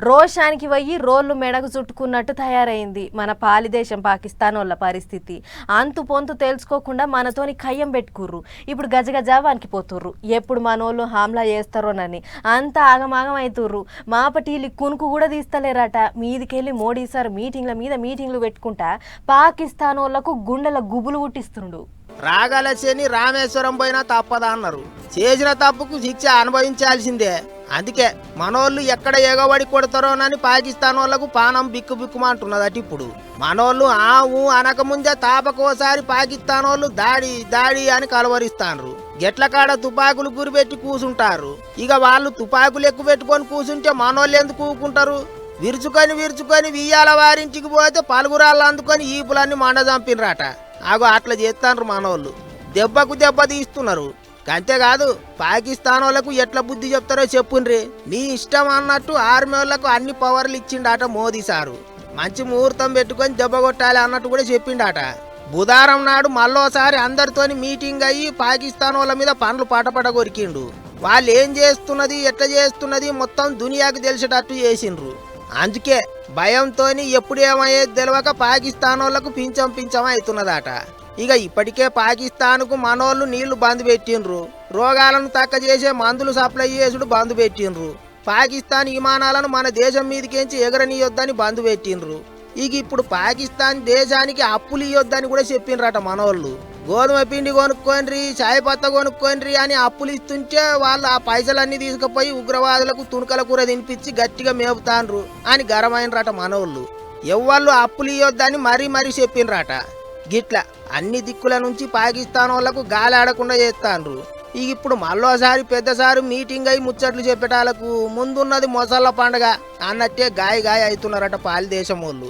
రోషానికి పోయి రోళ్ళు మెడకు చుట్టుకున్నట్టు తయారైంది మన పాలిదేశం పాకిస్తాన్ వాళ్ళ పరిస్థితి. అంతు పొంతు తెలుసుకోకుండా మనతోని కయ్యం పెట్టుకుర్రు. ఇప్పుడు గజగజ వణికిపోతుర్రు ఎప్పుడు మనోళ్ళు హామ్లా చేస్తారోనని అంత ఆగమాగం అవుతుర్రు మాపటీలి కునుకు కూడా తీస్తలేరట. మీదికెళ్ళి మోడీ సార్ మీటింగ్ల మీద మీటింగ్లు పెట్టుకుంటా పాకిస్తాన్ వాళ్ళకు గుండెల గుబులు పుట్టిస్తుండు. రాగల రామేశ్వరం పోయినా తప్పదా అన్నారు. చేసిన తప్పుకు శిక్ష అనుభవించాల్సిందే. అందుకే మనోళ్ళు ఎక్కడ ఎగబడి కొడతారోనని పాకిస్తాన్ వాళ్ళకు పానం బిక్కు బిక్కుమంటున్నదట ఇప్పుడు. మనోళ్ళు ఆ ఊ అనకముందే తాపకోసారి పాకిస్తాన్ వాళ్ళు దాడి దాడి అని కలవరిస్తాన్రు. గెట్ల కాడ తుపాకులు గురిపెట్టి కూసుంటారు. ఇక వాళ్ళు తుపాకులు ఎక్కువ పెట్టుకొని కూసుంటే మనోళ్ళు ఎందుకు కూకుంటారు విరుచుకొని విరుచుకొని వియ్యాల వారింటికి పోతే పలుగురాళ్ళు అందుకొని ఈపులన్నీ మండ చంపినరాట. ఆగో అట్లా చేస్తాన్రు మనోళ్ళు. దెబ్బకు దెబ్బ తీస్తున్నారు. అంతేకాదు పాకిస్తాన్ వాళ్ళకు ఎట్లా బుద్ధి చెప్తారో చెప్పుండ్రి. నీ ఇష్టం అన్నట్టు ఆర్మీ వాళ్ళకు అన్ని పవర్లు ఇచ్చిండట మోదీ సారు. మంచి ముహూర్తం పెట్టుకొని దెబ్బ కొట్టాలి అన్నట్టు కూడా చెప్పిండట. బుధారం నాడు మళ్ళోసారి అందరితోని మీటింగ్ అయ్యి పాకిస్తాన్ వాళ్ళ మీద పనులు పటపట కొరికిండు. వాళ్ళు ఏం చేస్తున్నది ఎట్లా చేస్తున్నది మొత్తం దునియాకు తెలిసేటట్టు చేసిండ్రు. అందుకే భయంతోని ఎప్పుడు ఏమయ్యేది తెలియక పాకిస్తాన్ వాళ్ళకు పించం పించం అవుతున్నదట. ఇక ఇప్పటికే పాకిస్తాన్కు మనోళ్ళు నీళ్ళు బంద్ పెట్టిండ్రు. రోగాలను తక్క చేసే మందులు సప్లై చేసుడు బంద్ పెట్టిండ్రు. పాకిస్తాన్ విమానాలను మన దేశం మీదకించి ఎగరనీయొద్దని బంద్ పెట్టిండ్రు. ఇక ఇప్పుడు పాకిస్తాన్ దేశానికి అప్పులు ఇవ్వొద్దని కూడా చెప్పిండ్రట మనోళ్ళు. గోధుమ పిండి కొనుక్కోండి చాయ్ పత్త కొనుక్కోండి అని అప్పులు ఇస్తుంటే వాళ్ళు ఆ పైసలన్నీ తీసుకుపోయి ఉగ్రవాదులకు తుణుకల కూర తినిపించి గట్టిగా మేపుతాండ్రు అని గరమైనరట మనోళ్ళు. ఎవ్వళ్ళు అప్పులు ఇవ్వొద్దని మరీ మరీ చెప్పిండ్రట గిట్ల అన్ని దిక్కుల నుంచి పాకిస్తాన్ వాళ్ళకు గాలి ఆడకుండా చేస్తాండ్రు. ఇక ఇప్పుడు మళ్ళోసారి పెద్దసారి మీటింగ్ అయి ముచ్చట్లు చెప్పేటాలకు ముందున్నది మొసళ్ళ పండగ అన్నట్టే గాయ గాయ అవుతున్నారట పాలి దేశం వాళ్ళు.